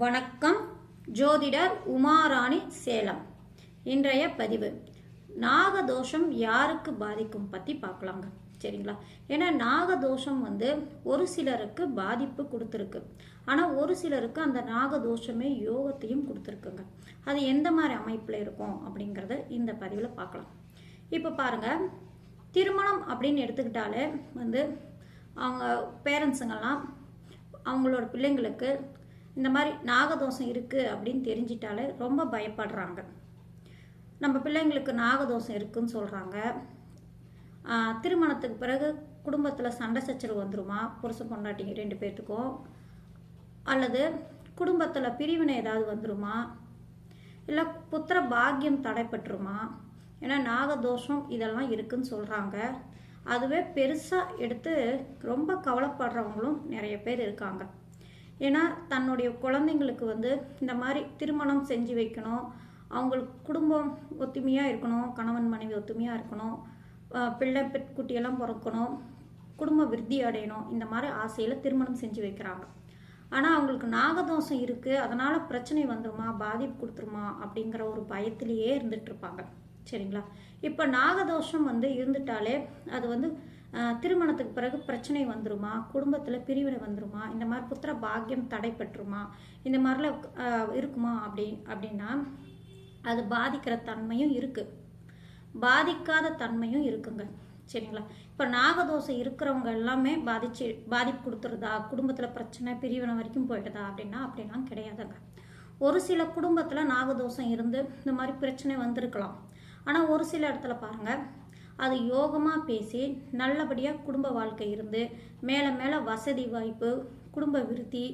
வணக்கம் ஜோதிடர் உமாராணி சேலம். இன்றைய பதிவு. நாகதோஷம் யாருக்கு பாதிக்கும் பற்றி பார்க்கலாங்க. சரிங்களா? ஏன்னா நாகதோஷம் வந்து ஒரு சிலருக்கு பாதிப்பு கொடுத்துருக்கு. ஆனால் ஒரு சிலருக்கு அந்த நாகதோஷமே யோகத்தையும் கொடுத்துருக்குங்க. அது எந்த மாதிரி அமைப்பில் இருக்கும் அப்படிங்கிறத இந்த பதிவில் பார்க்கலாம். இப்போ பாருங்க. திருமணம் அப்படின்னு எடுத்துக்கிட்டாலே வந்து அவங்க பேரண்ட்ஸுங்கெல்லாம் அவங்களோட பிள்ளைங்களுக்கு இந்த மாதிரி நாகதோஷம் இருக்குது அப்படின்னு தெரிஞ்சிட்டாலே ரொம்ப பயப்படுறாங்க. நம்ம பிள்ளைங்களுக்கு நாகதோஷம் இருக்குன்னு சொல்கிறாங்க திருமணத்துக்கு பிறகு குடும்பத்தில் சண்டை சச்சரவு வந்துருமா? புருஷ பொண்டாட்டிங்க ரெண்டு பேர்த்துக்கும் அல்லது குடும்பத்தில் பிரிவினை ஏதாவது வந்துருமா? இல்லை புத்திர பாக்கியம் தடைப்பட்டுருமா ஏன்னா நாகதோஷம் இதெல்லாம் இருக்குன்னு சொல்கிறாங்க அதுவே பெருசாக எடுத்து ரொம்ப கவலைப்படுறவங்களும் நிறைய பேர் இருக்காங்க. ஏன்னா தன்னுடைய குழந்தைங்களுக்கு வந்து இந்த மாதிரி திருமணம் செஞ்சு வைக்கணும். அவங்களுக்கு குடும்பம் ஒத்துமையாக இருக்கணும். கணவன் மனைவி ஒத்துமையாக இருக்கணும். பிள்ளை பெட்குட்டியெல்லாம் பிறக்கணும். குடும்ப விருத்தி அடையணும். இந்த மாதிரி ஆசையில் திருமணம் செஞ்சு வைக்கிறாங்க. ஆனால் அவங்களுக்கு நாகதோஷம் இருக்குது அதனால் பிரச்சனை வந்துருமா? பாதிப்பு கொடுத்துருமா? அப்படிங்கிற ஒரு பயத்திலேயே இருந்துகிட்ருப்பாங்க சரிங்களா? இப்போ நாகதோஷம் வந்து இருந்துட்டாலே அது வந்து திருமணத்துக்கு பிறகு பிரச்சனை வந்துருமா? குடும்பத்தில் பிரிவினை வந்துருமா? இந்த மாதிரி புத்திர பாக்கியம் தடைப்பட்டுருமா இந்த மாதிரிலாம் இருக்குமா? அப்படி அப்படின்னா அது பாதிக்கிற தன்மையும் இருக்குது பாதிக்காத தன்மையும் இருக்குங்க. சரிங்களா? இப்போ நாகதோஷம் இருக்கிறவங்க எல்லாமே பாதிச்சு பாதிப்பு கொடுத்துருதா? குடும்பத்தில் பிரச்சனை பிரிவினை வரைக்கும் போயிடுதா? அப்படின்னா அப்படிலாம் கிடையாதுங்க. ஒரு சில குடும்பத்தில் நாகதோஷம் இருந்து இந்த மாதிரி பிரச்சனை வந்திருக்கலாம். ஆனால் ஒரு சில இடத்துல பாருங்கள் அது யோகமாக பேசி நல்லபடியாக குடும்ப வாழ்க்கை இருந்து மேலே மேலே வசதி வாய்ப்பு குடும்ப விருத்தி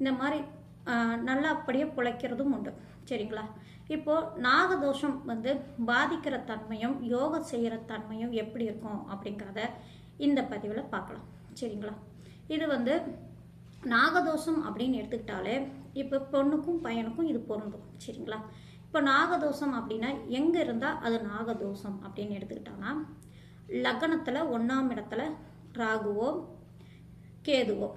இந்த மாதிரி நல்லபடியாக பிழைக்கிறதும் உண்டு. சரிங்களா? இப்போது நாகதோஷம் வந்து பாதிக்கிற தன்மையும் யோகம் செய்கிற தன்மையும் எப்படி இருக்கும் அப்படிங்கிறத இந்த பதிவில் பார்க்கலாம். சரிங்களா? இது வந்து நாகதோஷம் அப்படின்னு எடுத்துக்கிட்டாலே இப்போ பொண்ணுக்கும் பையனுக்கும் இது பொருந்தும். சரிங்களா? இப்போ நாகதோஷம் அப்படின்னா எங்கே இருந்தால் அது நாகதோஷம் அப்படின்னு எடுத்துக்கிட்டோன்னா லக்னத்தில் ஒன்றாம் இடத்துல ராகுவோ கேதுவோ.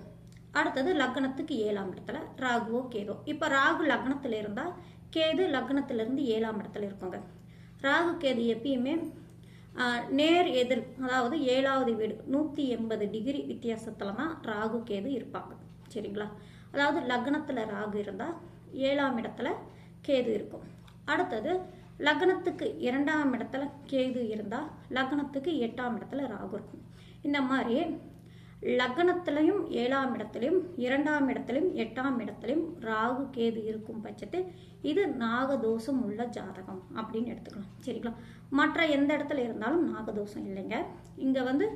அடுத்தது லக்னத்துக்கு ஏழாம் இடத்துல ராகுவோ கேதுவோ. இப்போ ராகு லக்னத்தில் இருந்தால் கேது லக்னத்திலிருந்து ஏழாம் இடத்துல இருக்குங்க. ராகு கேது எப்பயுமே நேர் எதிர் அதாவது ஏழாவது வீடு நூற்றி எண்பது டிகிரி வித்தியாசத்தில் தான் ராகு கேது இருப்பாங்க. சரிங்களா? அதாவது லக்னத்தில் ராகு இருந்தால் ஏழாம் இடத்துல கேது இருக்கும். அடுத்தது லக்னத்துக்கு இரண்டாம் இடத்துல கேது இருந்தால் லக்னத்துக்கு எட்டாம் இடத்துல ராகு இருக்கும். இந்த மாதிரி லக்னத்திலையும் ஏழாம் இடத்துலையும் இரண்டாம் இடத்துலையும் எட்டாம் இடத்துலையும் ராகு கேது இருக்கும் பட்சத்தில் இது நாகதோஷம் உள்ள ஜாதகம் அப்படின்னு எடுத்துக்கலாம். சரிங்களா? மற்ற எந்த இடத்துல இருந்தாலும் நாகதோஷம் இல்லைங்க. இங்கே வந்து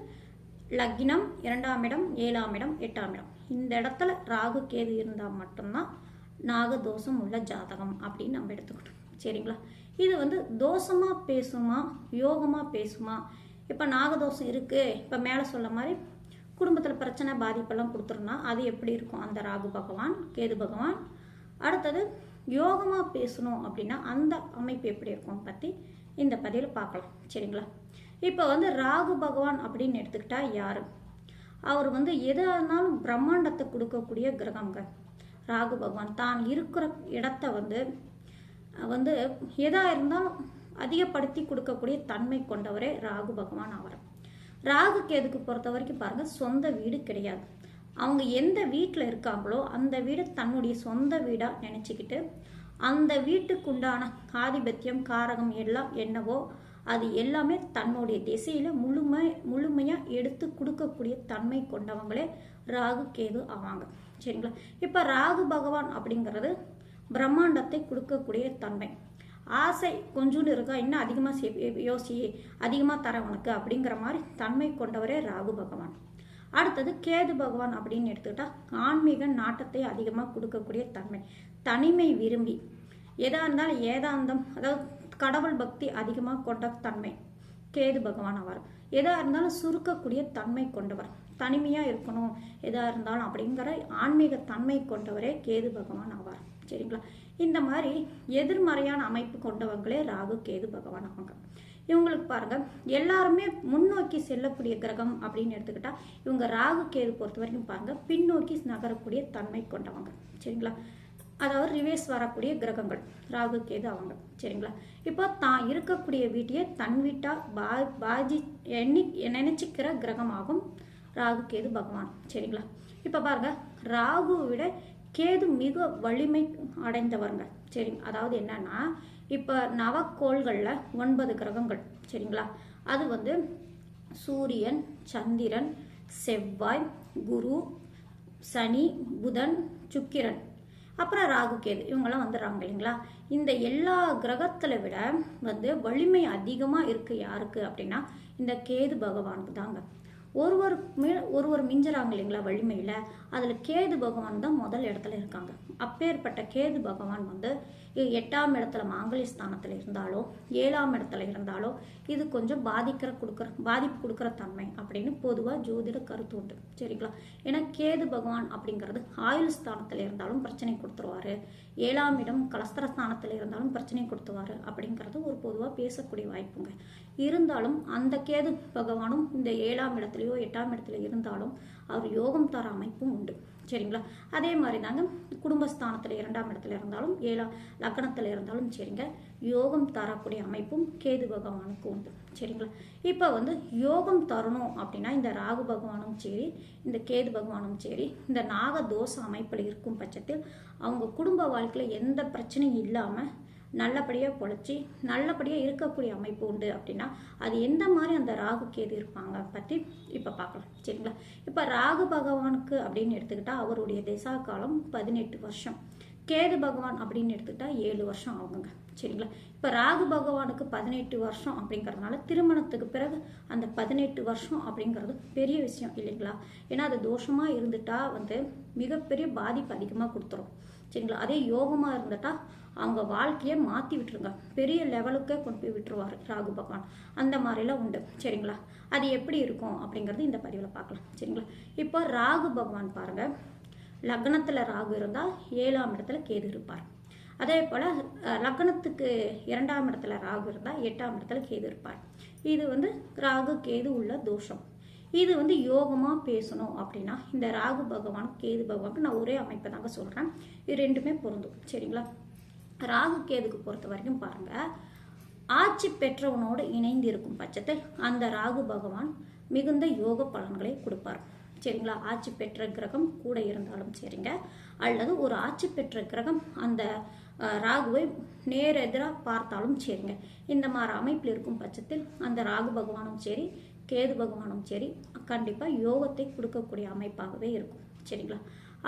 லக்னம் இரண்டாம் இடம் ஏழாம் இடம் எட்டாம் இடம். இந்த இடத்துல ராகு கேது இருந்தால் மட்டும்தான் நாகதோஷம் உள்ள ஜாதகம் அப்படின்னு நம்ம எடுத்துக்கணும் சரிங்களா? இது வந்து தோஷமாக பேசுமா யோகமாக பேசுமா? இப்போ நாகதோஷம் இருக்குது இப்போ மேலே சொல்ல மாதிரி குடும்பத்தில் பிரச்சனை பாதிப்பெல்லாம் கொடுத்துருந்தா அது எப்படி இருக்கும்? அந்த ராகு பகவான் கேது பகவான். அடுத்தது யோகமாக பேசணும் அப்படின்னா அந்த அமைப்பு எப்படி இருக்கும் பற்றி இந்த பதிவில் பார்க்கலாம். சரிங்களா? இப்போ வந்து ராகு பகவான் அப்படின்னு எடுத்துக்கிட்டா யாரு? அவர் வந்து எதாக இருந்தாலும் பிரம்மாண்டத்தை கொடுக்கக்கூடிய கிரகங்க. ராகு பகவான் தான் இருக்கிற இடத்த வந்து வந்து எதாக இருந்தாலும் அதிகப்படுத்தி கொடுக்கக்கூடிய தன்மை கொண்டவரே ராகு பகவான் அவர் ராகு கேதுக்கு பொறுத்த வரைக்கும் பாருங்கள் சொந்த வீடு கிடையாது. அவங்க எந்த வீட்டில் இருக்காங்களோ அந்த வீடு தன்னுடைய சொந்த வீடாக நினச்சிக்கிட்டு அந்த வீட்டுக்கு உண்டான ஆதிபத்தியம் காரகம் எல்லாம் என்னவோ அது எல்லாமே தன்னுடைய திசையில் முழுமை முழுமையாக எடுத்து கொடுக்கக்கூடிய தன்மை கொண்டவங்களே ராகு கேது ஆவாங்க. சரிங்களா? இப்போ ராகு பகவான் அப்படிங்கிறது பிரம்மாண்டத்தை கொடுக்கக்கூடிய தன்மை. ஆசை கொஞ்சோண்டு இருக்கா? இன்னும் அதிகமாக யோசி அதிகமாக தர உனக்கு அப்படிங்கிற மாதிரி தன்மை கொண்டவரே ராகு பகவான். அடுத்தது கேது பகவான் அப்படின்னு எடுத்துக்கிட்டா ஆன்மீக நாட்டத்தை அதிகமாக கொடுக்கக்கூடிய தன்மை. தனிமை விரும்பி. எதாக இருந்தாலும் ஏதாந்தம் அதாவது கடவுள் பக்தி அதிகமாக கொண்ட தன்மை. கேது பகவான் அவர் எதாக இருந்தாலும் சுருக்கக்கூடிய தன்மை கொண்டவர். தனிமையாக இருக்கணும். எதாக இருந்தாலும் அப்படிங்கிற ஆன்மீக தன்மை கொண்டவரே கேது பகவான் ஆவார். சரிங்களா? இந்த மாதிரி எதிர்மறையான அமைப்பு கொண்டவங்களே ராகு கேது பகவான் அவங்க இவங்களுக்கு பாருங்க எல்லாருமே முன்னோக்கி செல்லக்கூடிய கிரகம் அப்படின்னு எடுத்துக்கிட்டா இவங்க ராகு கேது பொறுத்த வரைக்கும் பாருங்க பின்னோக்கி நகரக்கூடிய தன்மை கொண்டவங்க. சரிங்களா? அதாவது ரிவேஸ் வரக்கூடிய கிரகங்கள் ராகு கேது அவங்க. சரிங்களா? இப்போ தான் இருக்கக்கூடிய வீட்டையே தன் வீட்டாக பா பாஜி எண்ணி நினைச்சிக்கிற கிரகமாகும். ராகு கேது பகவான். சரிங்களா? இப்போ பாருங்க ராகுவை விட கேது மிக வலிமை அடைந்தவருங்க. சரிங்க அதாவது என்னன்னா இப்போ நவக்கோள்களில் ஒன்பது கிரகங்கள். சரிங்களா? அது வந்து சூரியன் சந்திரன் செவ்வாய் குரு சனி புதன் சுக்கிரன். அப்புறம் ராகு கேது இவங்கெல்லாம் வந்துடுறாங்க இல்லைங்களா? இந்த எல்லா கிரகத்தில் விட வந்து வலிமை அதிகமாக இருக்குது யாருக்கு அப்படின்னா இந்த கேது பகவானுக்கு தாங்க ஒருவர் மே ஒருவர் மிஞ்சுறாங்க இல்லைங்களா வலிமையில் அதில் கேது பகவான் தான் முதல் இடத்துல இருக்காங்க. அப்பேற்பட்ட கேது பகவான் வந்து எட்டாம் இடத்துல மாங்கலி ஸ்தானத்தில் இருந்தாலோ ஏழாம் இடத்துல இருந்தாலோ இது கொஞ்சம் பாதிக்கிற கொடுக்குற பாதிப்பு கொடுக்குற தன்மை அப்படின்னு பொதுவாக ஜோதிட கருத்து உண்டு. சரிங்களா? ஏன்னா கேது பகவான் அப்படிங்கிறது ஆயுள் ஸ்தானத்தில் இருந்தாலும் பிரச்சனை கொடுத்துருவாரு. ஏழாம் இடம் கலஸ்தர ஸ்தானத்தில் இருந்தாலும் பிரச்சனை கொடுத்துருவாரு அப்படிங்கிறது ஒரு பொதுவாக பேசக்கூடிய வாய்ப்புங்க. இருந்தாலும் அந்த கேது பகவானும் இந்த ஏழாம் இடத்துலையோ எட்டாம் இடத்துல இருந்தாலும் அவர் யோகம் தர அமைப்பும் உண்டு. சரிங்களா? அதே மாதிரி தாங்க குடும்பஸ்தானத்தில் இரண்டாம் இடத்துல இருந்தாலும் ஏழாம் லக்னத்தில் இருந்தாலும் சரிங்க யோகம் தரக்கூடிய அமைப்பும் கேது பகவானுக்கு உண்டு. சரிங்களா? இப்போ வந்து யோகம் தரணும் அப்படின்னா இந்த ராகு பகவானும் சரி இந்த கேது பகவானும் சரி இந்த நாக தோஷ அமைப்பில் இருக்கும் பட்சத்தில் அவங்க குடும்ப வாழ்க்கையில் எந்த பிரச்சனையும் இல்லாமல் நல்லபடியாக பொழைச்சி நல்லபடியாக இருக்கக்கூடிய அமைப்பு உண்டு அப்படின்னா அது எந்த மாதிரி அந்த ராகு கேது இருப்பாங்க பற்றி இப்போ பார்க்கலாம் சரிங்களா? இப்போ ராகு பகவானுக்கு அப்படின்னு எடுத்துக்கிட்டால் அவருடைய திசா காலம் பதினெட்டு வருஷம். கேது பகவான் அப்படின்னு எடுத்துக்கிட்டால் ஏழு வருஷம் ஆகுங்க. சரிங்களா? இப்போ ராகு பகவானுக்கு பதினெட்டு வருஷம் அப்படிங்கிறதுனால திருமணத்துக்கு பிறகு அந்த பதினெட்டு வருஷம் அப்படிங்கிறது பெரிய விஷயம் இல்லைங்களா? ஏன்னா அது தோஷமாக இருந்துட்டா வந்து மிகப்பெரிய பாதிப்பு அதிகமாக கொடுத்துரும். சரிங்களா? அதே யோகமாக இருந்துட்டா அவங்க வாழ்க்கையை மாற்றி விட்டுருங்க. பெரிய லெவலுக்கே கொண்டு போய் விட்டுருவார் ராகு பகவான். அந்த மாதிரிலாம் உண்டு. சரிங்களா? அது எப்படி இருக்கும் அப்படிங்கிறது இந்த பதிவில் பார்க்கலாம். சரிங்களா? இப்போ ராகு பகவான் பாருங்கள் லக்னத்தில் ராகு இருந்தால் ஏழாம் இடத்துல கேது இருப்பார். அதே போல் லக்னத்துக்கு இரண்டாம் இடத்துல ராகு இருந்தால் எட்டாம் இடத்துல கேது இருப்பார். இது வந்து ராகு கேது உள்ள தோஷம். இது வந்து யோகமாக பேசணும் அப்படின்னா இந்த ராகு பகவான் கேது பகவானுக்கு நான் ஒரே அமைப்பை தாங்க சொல்கிறேன் இது ரெண்டுமே பொருந்தும். சரிங்களா? ராகு கேதுக்கு பொறுத்த வரைக்கும் பாருங்கள் ஆட்சி பெற்றவனோடு இணைந்து இருக்கும் பட்சத்தில் அந்த ராகு பகவான் மிகுந்த யோக பலன்களை கொடுப்பார். சரிங்களா? ஆட்சி பெற்ற கிரகம் கூட இருந்தாலும் சரிங்க. அல்லது ஒரு ஆட்சி பெற்ற கிரகம் அந்த ராகுவை ராகுவை நேரெதிராக பார்த்தாலும் சரிங்க. இந்த மாதிரி அமைப்பில் இருக்கும் பட்சத்தில் அந்த ராகு பகவானும் சரி கேது பகவானும் சரி கண்டிப்பாக யோகத்தை கொடுக்கக்கூடிய அமைப்பாகவே இருக்கும். சரிங்களா?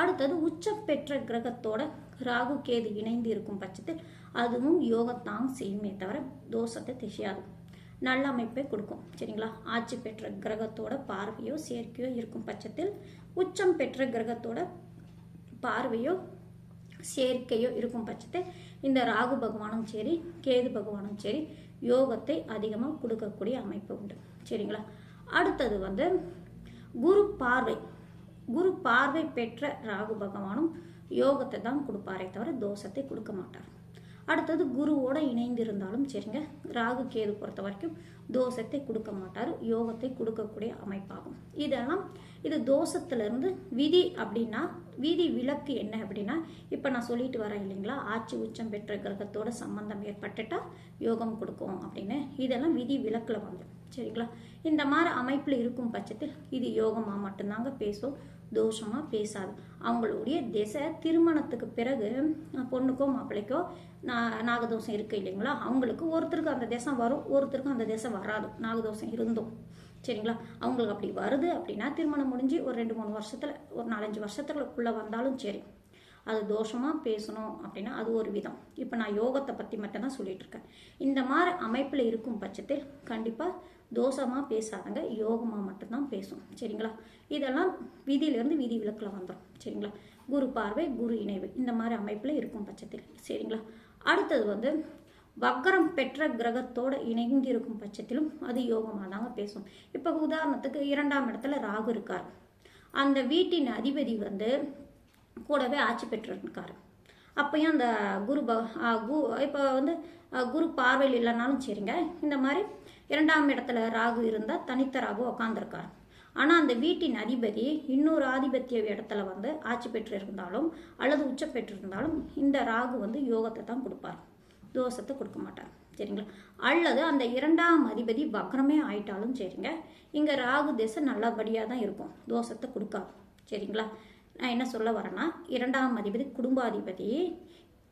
அடுத்தது உச்சம் பெற்ற கிரகத்தோட ராகு கேது இணைந்து இருக்கும் பட்சத்தில் அதுவும் யோகத்தான் செய்யுமே தவிர தோஷத்தை திசையாது. நல்ல அமைப்பை கொடுக்கும். சரிங்களா? ஆட்சி பெற்ற கிரகத்தோட பார்வையோ சேர்க்கையோ இருக்கும் பட்சத்தில் உச்சம் பெற்ற கிரகத்தோட பார்வையோ சேர்க்கையோ இருக்கும் பட்சத்தில் இந்த ராகு பகவானும் சரி கேது பகவானும் சரி யோகத்தை அதிகமாக கொடுக்கக்கூடிய அமைப்பு உண்டு. சரிங்களா? அடுத்தது வந்து குரு பார்வை. குரு பார்வை பெற்ற ராகு பகவானும் யோகத்தை தான் கொடுப்பாரே தவிர தோஷத்தை கொடுக்க மாட்டார். அடுத்தது குருவோட இணைந்து இருந்தாலும் சரிங்க. ராகு கேது பொறுத்த வரைக்கும் தோஷத்தை கொடுக்க மாட்டார். யோகத்தை கொடுக்கக்கூடிய அமைப்பாகும். இதெல்லாம் இது தோஷத்திலிருந்து விதி அப்படின்னா விதி விலக்கு என்ன அப்படின்னா இப்போ நான் சொல்லிட்டு வரேன் இல்லைங்களா? ஆட்சி உச்சம் பெற்ற கிரகத்தோட சம்பந்தம் ஏற்பட்டுட்டா யோகம் கொடுக்கும் அப்படின்னு. இதெல்லாம் விதி விலக்கில் வந்துடும். சரிங்களா? இந்த மாதிரி அமைப்பில் இருக்கும் பட்சத்தில் இது யோகமாக மட்டும்தாங்க பேசும். தோஷமாக பேசாது. அவங்களுடைய திசை திருமணத்துக்கு பிறகு பொண்ணுக்கோ மாப்பிள்ளைக்கோ நா- நாகதோஷம் இருக்கு இல்லைங்களா? அவங்களுக்கு ஒருத்தருக்கு அந்த தேசம் வரும் ஒருத்தருக்கும் அந்த தேசம் வராது. நாகதோஷம் இருந்தும். சரிங்களா? அவங்களுக்கு அப்படி வருது அப்படின்னா திருமணம் முடிஞ்சு ஒரு ரெண்டு மூணு வருஷத்துல ஒரு நாலஞ்சு வருஷத்துக்குள்ள வந்தாலும் சரி. அது தோஷமாக பேசணும் அப்படின்னா அது ஒரு விதம். இப்போ நான் யோகத்தை பற்றி மட்டும் தான் சொல்லிட்டு இருக்கேன். இந்த மாதிரி அமைப்பில் இருக்கும் பட்சத்தில் கண்டிப்பாக தோஷமாக பேசாதங்க யோகமாக மட்டும்தான் பேசும். சரிங்களா? இதெல்லாம் விதியிலேருந்து விதி விலக்கில் வந்துடும் சரிங்களா? குரு பார்வை குரு இணைவு இந்த மாதிரி அமைப்பில் இருக்கும் பட்சத்தில். சரிங்களா? அடுத்தது வந்து வக்கரம் பெற்ற கிரகத்தோட இணைங்கிருக்கும் பட்சத்திலும் அது யோகமாக தாங்க பேசும். இப்போ உதாரணத்துக்கு இரண்டாம் இடத்துல ராகு இருக்கார். அந்த வீட்டின் அதிபதி வந்து கூடவே ஆட்சி பெற்றிருக்காரு. அப்பயும் அந்த குரு ப கு இப்போ வந்து குரு பார்வையில் இல்லைனாலும் சரிங்க. இந்த மாதிரி இரண்டாம் இடத்துல ராகு இருந்தால் தனித்த ராகு உக்காந்துருக்கார். ஆனால் அந்த வீட்டின் அதிபதி இன்னொரு ஆதிபத்திய இடத்துல வந்து ஆட்சி பெற்று இருந்தாலும் அல்லது உச்ச பெற்றிருந்தாலும் இந்த ராகு வந்து யோகத்தை தான் கொடுப்பார். தோஷத்தை கொடுக்க மாட்டார். சரிங்களா? அல்லது அந்த இரண்டாம் அதிபதி வக்ரமே ஆயிட்டாலும் சரிங்க. இங்கே ராகு திசை நல்லபடியாக தான் இருக்கும். தோஷத்தை கொடுக்காது. சரிங்களா? நான் என்ன சொல்ல வரேன்னா இரண்டாம் அதிபதி குடும்பாதிபதி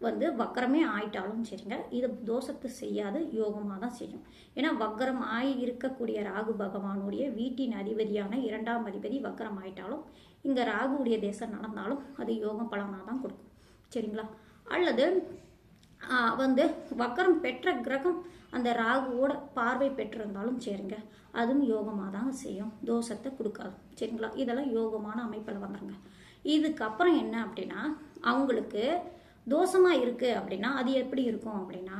வந்து வக்கரமே ஆயிட்டாலும் சரிங்க. இது தோஷத்தை செய்யாது யோகமாக தான் செய்யும். ஏன்னா வக்கரம் ஆகி இருக்கக்கூடிய ராகு பகவானுடைய வீட்டின் அதிபதியான இரண்டாம் அதிபதி வக்கரம் ஆயிட்டாலும் இங்கே ராகுவுடைய தேசம் நடந்தாலும் அது யோகம் பலனாக தான் கொடுக்கும். சரிங்களா? அல்லது வந்து வக்கரம் பெற்ற கிரகம் அந்த ராகுவோட பார்வை பெற்றிருந்தாலும் சரிங்க. அதுவும் யோகமாக தான் செய்யும். தோஷத்தை கொடுக்காது. சரிங்களா? இதெல்லாம் யோகமான அமைப்பில் வந்துருங்க. இதுக்கப்புறம் என்ன அப்படின்னா அவங்களுக்கு தோஷமாக இருக்குது அப்படின்னா அது எப்படி இருக்கும் அப்படின்னா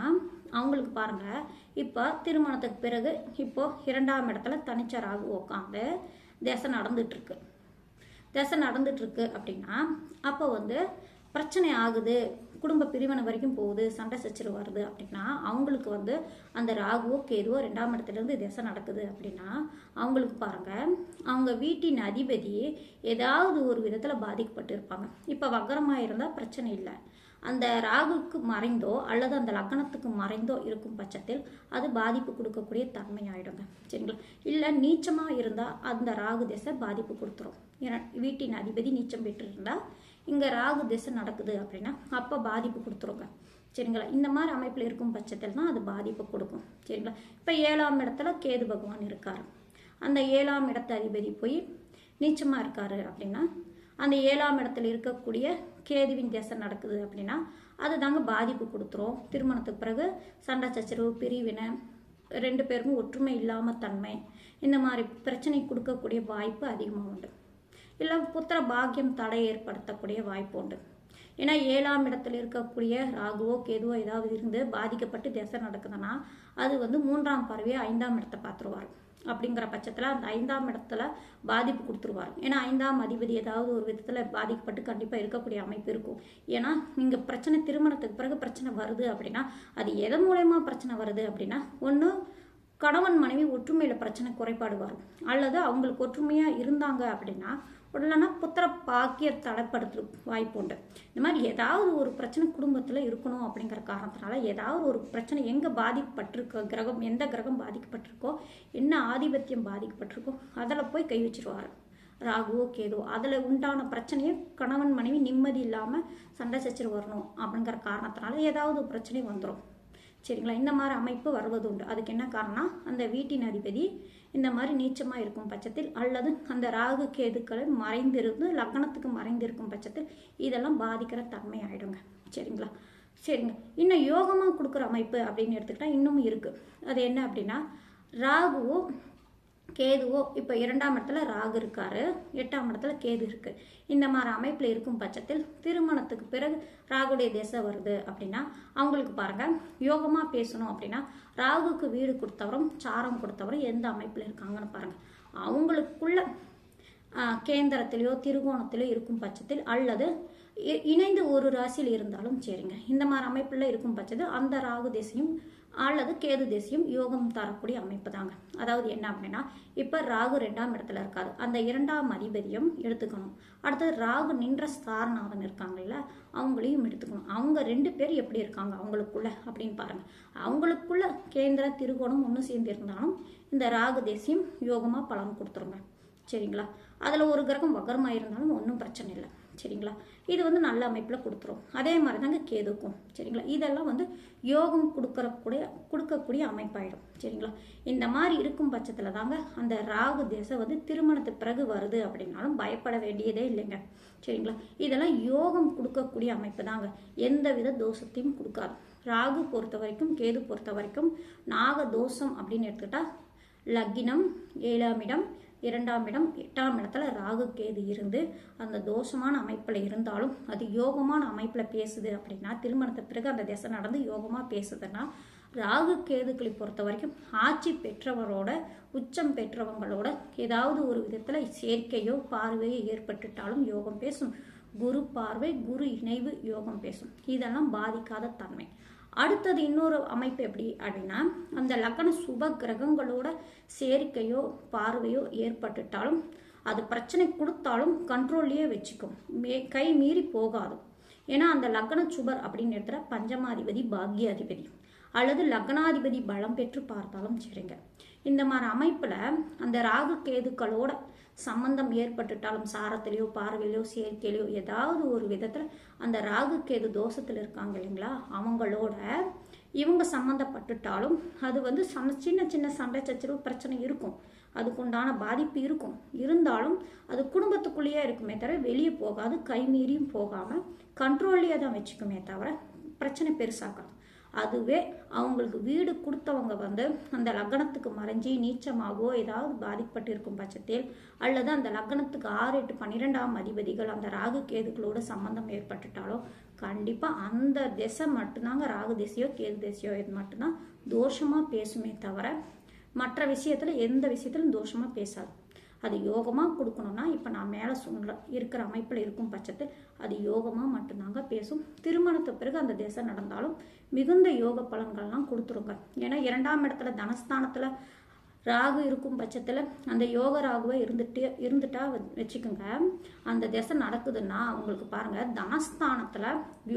அவங்களுக்கு பாருங்கள் இப்போ திருமணத்துக்கு பிறகு இப்போது இரண்டாம் இடத்துல தனிச்ச ராகு உட்காந்து திசை நடந்துகிட்ருக்கு திசை தசை அப்படின்னா அப்போ வந்து பிரச்சனை ஆகுது குடும்ப பிரிவினை வரைக்கும் போகுது சண்டை சச்சரவு வருது அப்படின்னா அவங்களுக்கு வந்து அந்த ராகுவோ கேதுவோ ரெண்டாம் இடத்துல இருந்து திசை நடக்குது அப்படின்னா அவங்களுக்கு பாருங்கள் அவங்க வீட்டின் அதிபதி ஏதாவது ஒரு விதத்தில் பாதிக்கப்பட்டு இருப்பாங்க இப்போ வக்கரமாக இருந்தால் பிரச்சனை இல்லை. அந்த ராகுக்கு மறைந்தோ அல்லது அந்த லக்னத்துக்கு மறைந்தோ இருக்கும் பட்சத்தில் அது பாதிப்பு கொடுக்கக்கூடிய தன்மை ஆயிடுங்க சரிங்களா? இல்லை நீச்சமாக இருந்தால் அந்த ராகு திசை பாதிப்பு கொடுத்துரும். ஏன்னா வீட்டின் அதிபதி நீச்சம் பெற்று இருந்தால் இங்கே ராகு திசை நடக்குது அப்படின்னா அப்போ பாதிப்பு கொடுத்துருங்க. சரிங்களா? இந்த மாதிரி அமைப்பில் இருக்கும் பட்சத்தில் தான் அது பாதிப்பு கொடுக்கும். சரிங்களா? இப்போ ஏழாம் இடத்துல கேது பகவான் இருக்கார். அந்த ஏழாம் இடத்த அதிபதி போய் நீச்சமாக இருக்காரு அப்படின்னா அந்த ஏழாம் இடத்துல இருக்கக்கூடிய கேதுவின் தேசம் நடக்குது அப்படின்னா அது தாங்க பாதிப்பு கொடுத்துரும். திருமணத்துக்கு பிறகு சண்டை சச்சரவு பிரிவினை ரெண்டு பேருக்கும் ஒற்றுமை இல்லாமல் தன்மை இந்த மாதிரி பிரச்சனை கொடுக்கக்கூடிய வாய்ப்பு அதிகமாக உண்டு. இல்லை புத்திர பாக்கியம் தடை ஏற்படுத்தக்கூடிய வாய்ப்பு உண்டு. ஏன்னா ஏழாம் இடத்துல இருக்கக்கூடிய ராகுவோ கேதுவோ ஏதாவது இருந்து பாதிக்கப்பட்டு திசை நடக்குதுன்னா அது வந்து மூன்றாம் பார்வையை ஐந்தாம் இடத்தை பார்த்துருவார். அப்படிங்கிற பட்சத்தில் அந்த ஐந்தாம் இடத்துல பாதிப்பு கொடுத்துருவார். ஏன்னா ஐந்தாம் அதிபதி ஏதாவது ஒரு விதத்தில் பாதிக்கப்பட்டு கண்டிப்பாக இருக்கக்கூடிய அமைப்பு இருக்கும். ஏன்னா இங்கே பிரச்சனை திருமணத்துக்கு பிறகு பிரச்சனை வருது அப்படின்னா அது எதன் மூலயமா பிரச்சனை வருது அப்படின்னா ஒன்று கணவன் மனைவி ஒற்றுமையில் பிரச்சனை குறைபாடு வரும். அல்லது அவங்களுக்கு ஒற்றுமையாக இருந்தாங்க அப்படின்னா இல்லைன்னா புத்திர பாக்கிய தடைப்படுத்து வாய்ப்பு உண்டு. இந்த மாதிரி ஏதாவது ஒரு பிரச்சனை குடும்பத்தில் இருக்கணும் அப்படிங்கிற காரணத்தினால ஏதாவது ஒரு பிரச்சனை எங்கே பாதிக்கப்பட்டிருக்கோ கிரகம் எந்த கிரகம் பாதிக்கப்பட்டிருக்கோ என்ன ஆதிபத்தியம் பாதிக்கப்பட்டிருக்கோ அதில் போய் கை வச்சிருவார். ராகுவோ கேதோ அதில் உண்டான பிரச்சனையை கணவன் மனைவி நிம்மதி இல்லாமல் சண்டை சச்சரவு வரணும் அப்படிங்கிற காரணத்தினால ஏதாவது ஒரு பிரச்சனை வந்துடும் சரிங்களா? இந்த மாதிரி அமைப்பு வருவது உண்டு. அதுக்கு என்ன காரணம் அந்த வீட்டின் அதிபதி இந்த மாதிரி நீச்சமாக இருக்கும் பட்சத்தில் அல்லது அந்த ராகு கேதுக்களை மறைந்திருந்து லக்னத்துக்கு மறைந்திருக்கும் பட்சத்தில் இதெல்லாம் பாதிக்கிற தன்மை ஆகிடுங்க சரிங்களா? சரிங்க. இன்னும் யோகமாக கொடுக்குற அமைப்பு அப்படின்னு எடுத்துக்கிட்டால் இன்னும் இருக்குது அது என்ன அப்படின்னா ராகுவும் கேதுவோ இப்போ இரண்டாம் இடத்துல ராகு இருக்காரு. எட்டாம் இடத்துல கேது இருக்கு. இந்த மாதிரி அமைப்பில் இருக்கும் பட்சத்தில் திருமணத்துக்கு பிறகு ராகுடைய திசை வருது அப்படின்னா அவங்களுக்கு பாருங்க யோகமாக பேசணும் அப்படின்னா ராகுக்கு வீடு கொடுத்தவரும் சாரம் கொடுத்தவரும் எந்த அமைப்பில் இருக்காங்கன்னு பாருங்க. அவங்களுக்குள்ள கேந்திரத்திலேயோ திருகோணத்திலோ இருக்கும் பட்சத்தில் அல்லது இணைந்து ஒரு ராசியில் இருந்தாலும் சரிங்க. இந்த மாதிரி அமைப்பில் இருக்கும் பட்சத்தில் அந்த ராகு திசையும் அல்லது கேது திசையும் யோகம் தரக்கூடிய அமைப்பு தாங்க. அதாவது என்ன அப்படின்னா இப்போ ராகு ரெண்டாம் இடத்துல இருக்காது அந்த இரண்டாம் அதிபதியும் எடுத்துக்கணும். அடுத்தது ராகு நின்ற ஸ்தாரநாதன் இருக்காங்கல்ல அவங்களையும் எடுத்துக்கணும். அவங்க ரெண்டு பேர் எப்படி இருக்காங்க அவங்களுக்குள்ள அப்படின்னு பாருங்க. அவங்களுக்குள்ள கேந்திர திருகோணம் ஒன்று சேர்ந்து இருந்தாலும் இந்த ராகு தேசியம் யோகமாக பலன் கொடுத்துருங்க. சரிங்களா? அதில் ஒரு கிரகம் வக்கரமாக இருந்தாலும் ஒன்றும் பிரச்சனை இல்லை. சரிங்களா? இது வந்து நல்ல அமைப்பில் கொடுத்துரும். அதே மாதிரி தாங்க கேதுக்கும் சரிங்களா? இதெல்லாம் வந்து யோகம் கொடுக்கறக்கூடிய கொடுக்கக்கூடிய அமைப்பாயிடும் சரிங்களா? இந்த மாதிரி இருக்கும் பட்சத்தில் தாங்க அந்த ராகு தேசம் வந்து திருமணத்துக்கு பிறகு வருது அப்படின்னாலும் பயப்பட வேண்டியதே இல்லைங்க சரிங்களா? இதெல்லாம் யோகம் கொடுக்கக்கூடிய அமைப்பு தாங்க எந்த வித தோஷத்தையும் கொடுக்காது. ராகு பொறுத்த வரைக்கும் கேது பொறுத்த வரைக்கும் நாக தோஷம் அப்படின்னு எடுத்துக்கிட்டால் லக்கினம் ஏழாம் இடம் இரண்டாம் இடம் எட்டாம் இடத்துல ராகு கேது இருந்து அந்த தோஷமான அமைப்பில் இருந்தாலும் அது யோகமான அமைப்பில் பேசுது அப்படின்னா திருமணத்துக்கு பிறகு அந்த திசை நடந்து யோகமாக பேசுதுன்னா ராகு கேதுக்களை பொறுத்த வரைக்கும் ஆட்சி பெற்றவரோட உச்சம் பெற்றவங்களோட ஏதாவது ஒரு விதத்தில் சேர்க்கையோ பார்வையோ ஏற்பட்டுட்டாலும் யோகம் பேசும். குரு பார்வை குரு இணைவு யோகம் பேசும். இதெல்லாம் பாதிக்காத தன்மை. அடுத்தது இன்னொரு அமைப்பு எப்படி அப்படின்னா அந்த லக்ன சுப கிரகங்களோட சேர்க்கையோ பார்வையோ ஏற்பட்டுட்டாலும் அது பிரச்சனை கொடுத்தாலும் கண்ட்ரோல்லையே வச்சுக்கும். மே கை மீறி போகாது. ஏன்னா அந்த லக்ன சுபர் அப்படின்னு எடுத்துகிற பஞ்சமாதிபதி பாக்யாதிபதி அல்லது லக்னாதிபதி பலம் பெற்று பார்த்தாலும் சரிங்க. இந்த மாதிரி அமைப்பில் அந்த ராகு கேதுக்களோட சம்பந்தம் ஏற்பட்டுட்டாலும் சாரத்திலையோ பார்வையிலையோ சேர்க்கையிலையோ ஏதாவது ஒரு விதத்தில் அந்த ராகு கேது தோஷத்தில் இருக்காங்க இல்லைங்களா? அவங்களோட இவங்க சம்மந்தப்பட்டுட்டாலும் அது வந்து சம சின்ன சின்ன சண்டை சச்சரவு பிரச்சனை இருக்கும். அதுக்குண்டான பாதிப்பு இருக்கும். இருந்தாலும் அது குடும்பத்துக்குள்ளேயே இருக்குமே தவிர வெளியே போகாது கைமீறியும் போகாமல் கண்ட்ரோல்லையே தான் வச்சுக்குமே தவிர பிரச்சனை பெருசாக்காது அதுவே அவங்களுக்கு வீடு கொடுத்தவங்க வந்து அந்த லக்னத்துக்கு மறைஞ்சி நீச்சமாகவோ ஏதாவது பாதிக்கப்பட்டு இருக்கும் பட்சத்தில் அல்லது அந்த லக்னத்துக்கு ஆறு எட்டு பன்னிரெண்டாம் அதிபதிகள் அந்த ராகு கேதுகளோட சம்பந்தம் ஏற்பட்டுட்டாலோ கண்டிப்பாக அந்த திசை மட்டும்தாங்க ராகு திசையோ கேது திசையோ இது மட்டும்தான் தோஷமாக பேசுமே தவிர மற்ற விஷயத்தில் எந்த விஷயத்திலும் தோஷமாக பேசாது. அது யோகமாக கொடுக்கணும்னா இப்போ நான் மேலே சொன்ன இருக்கிற அமைப்பில் இருக்கும் பட்சத்தில் அது யோகமாக மட்டும்தாங்க பேசும். திருமணத்துக்கு பிறகு அந்த திசை நடந்தாலும் மிகுந்த யோக பலன்கள்லாம் கொடுத்துருங்க. ஏன்னா இரண்டாம் இடத்துல தனஸ்தானத்தில் ராகு இருக்கும் பட்சத்தில் அந்த யோக ராகுவை இருந்துட்டு இருந்துட்டா வச்சுக்கோங்க. அந்த திசை நடக்குதுன்னா அவங்களுக்கு பாருங்கள் தனஸ்தானத்தில்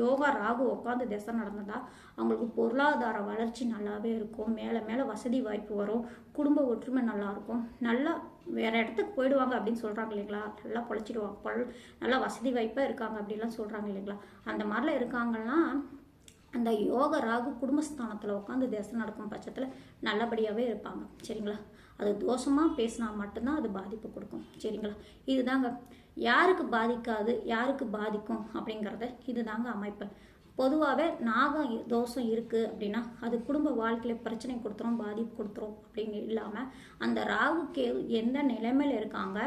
யோகா ராகு உட்காந்து திசை நடந்ததா அவங்களுக்கு பொருளாதார வளர்ச்சி நல்லாவே இருக்கும். மேலே மேலே வசதி வாய்ப்பு வரும். குடும்ப ஒற்றுமை நல்லாயிருக்கும் நல்லா வேறு இடத்துக்கு போயிடுவாங்க அப்படின்னு சொல்கிறாங்க இல்லைங்களா? நல்லா பொழைச்சிடுவாங்க. பொல் நல்லா வசதி வாய்ப்பாக இருக்காங்க அப்படிலாம் சொல்கிறாங்க இல்லைங்களா? அந்த மாதிரிலாம் இருக்காங்கன்னா அந்த யோக ராகு குடும்பஸ்தானத்தில் உட்காந்து தேசம் நடக்கும் பட்சத்தில் நல்லபடியாகவே இருப்பாங்க. சரிங்களா? அது தோஷமாக பேசினா மட்டும்தான் அது பாதிப்பு கொடுக்கும். சரிங்களா? இதுதாங்க. யாருக்கு பாதிக்காது யாருக்கு பாதிக்கும் அப்படிங்கிறத இதுதாங்க அமைப்பு. பொதுவாகவே நாகம் தோஷம் இருக்குது அப்படின்னா அது குடும்ப வாழ்க்கையில் பிரச்சனை கொடுத்துரும் பாதிப்பு கொடுத்துரும் அப்படின்னு இல்லாமல் அந்த ராகு கேது எந்த நிலைமையில் இருக்காங்க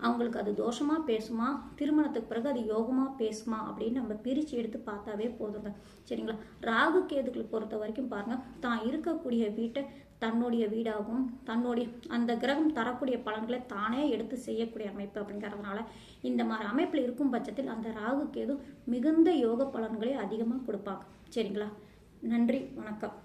அவங்களுக்கு அது தோஷமாக பேசுமா திருமணத்துக்கு பிறகு அது யோகமாக பேசுமா அப்படின்னு நம்ம பிரித்து எடுத்து பார்த்தாவே போதுங்க. சரிங்களா? ராகு கேதுக்களை பொறுத்த வரைக்கும் பாருங்கள் தான் இருக்கக்கூடிய வீட்டை தன்னுடைய வீடாகவும் தன்னுடைய அந்த கிரகம் தரக்கூடிய பலன்களை தானே எடுத்து செய்யக்கூடிய அமைப்பு அப்படிங்கிறதுனால இந்த மாதிரி அமைப்பில் இருக்கும் பட்சத்தில் அந்த ராகுக்கு எதுவும் மிகுந்த யோக பலன்களை அதிகமாக கொடுப்பாங்க. சரிங்களா? நன்றி வணக்கம்.